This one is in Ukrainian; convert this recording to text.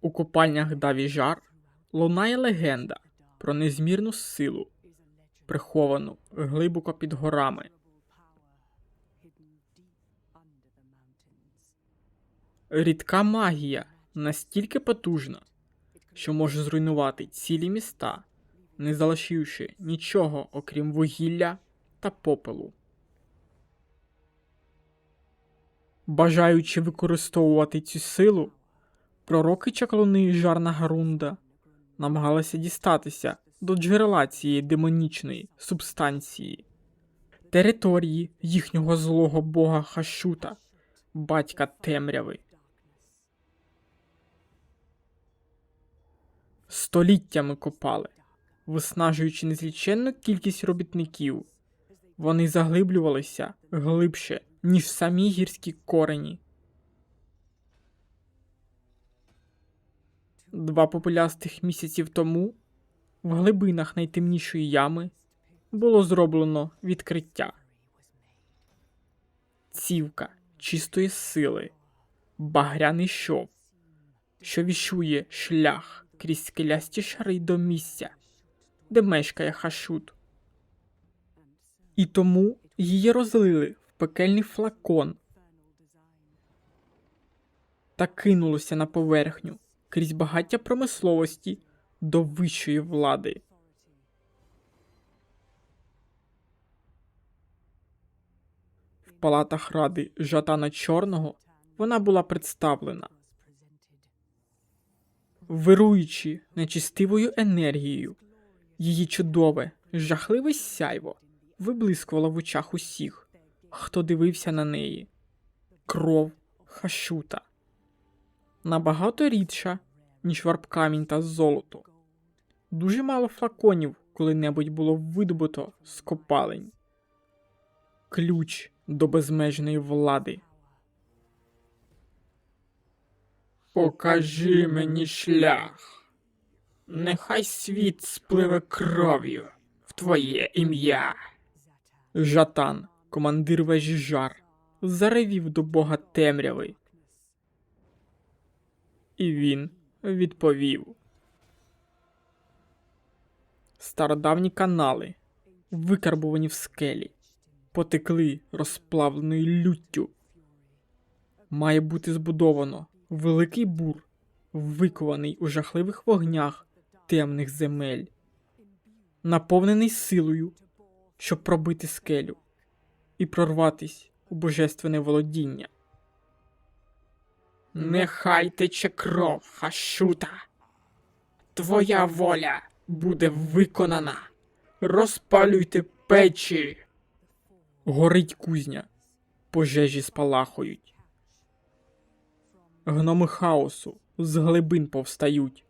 У копальнях Даві Жар лунає легенда про незмірну силу, приховану глибоко під горами. Рідка магія настільки потужна, що може зруйнувати цілі міста, не залишивши нічого окрім вугілля та попелу. Бажаючи використовувати цю силу, пророки чаклуни Жарна Гарунда намагалися дістатися до джерела цієї демонічної субстанції, території їхнього злого бога Хашута, батька темряви. Століттями копали, виснажуючи незліченну кількість робітників. Вони заглиблювалися глибше, ніж самі гірські корені. Два попелястих місяців тому в глибинах найтемнішої ями було зроблено відкриття. Цівка чистої сили, багряний шов, що вішує шлях крізь скелясті шари до місця, де мешкає Хашут. І тому її розлили в пекельний флакон та кинулося на поверхню крізь багаття промисловості до вищої влади. В палатах ради Жатана Чорного вона була представлена, вируючи нечистивою енергією, її чудове, жахливе сяйво виблискувало в очах усіх, хто дивився на неї. Кров хашута набагато рідша, ніж варпкамінь та золото. Дуже мало флаконів коли-небудь було видобуто з копалень. Ключ до безмежної влади. Покажи мені шлях. Нехай світ спливе кров'ю в твоє ім'я. Жатан, командир вежі жар, заревів до бога темряви. І він відповів. Стародавні канали, викарбувані в скелі, потекли розплавленою люттю. Має бути збудовано великий бур, викований у жахливих вогнях темних земель, наповнений силою, щоб пробити скелю і прорватись у божественне володіння. Нехай тече кров, Хашута. Твоя воля буде виконана. Розпалюйте печі. Горить кузня, пожежі спалахують. Гноми хаосу з глибин повстають.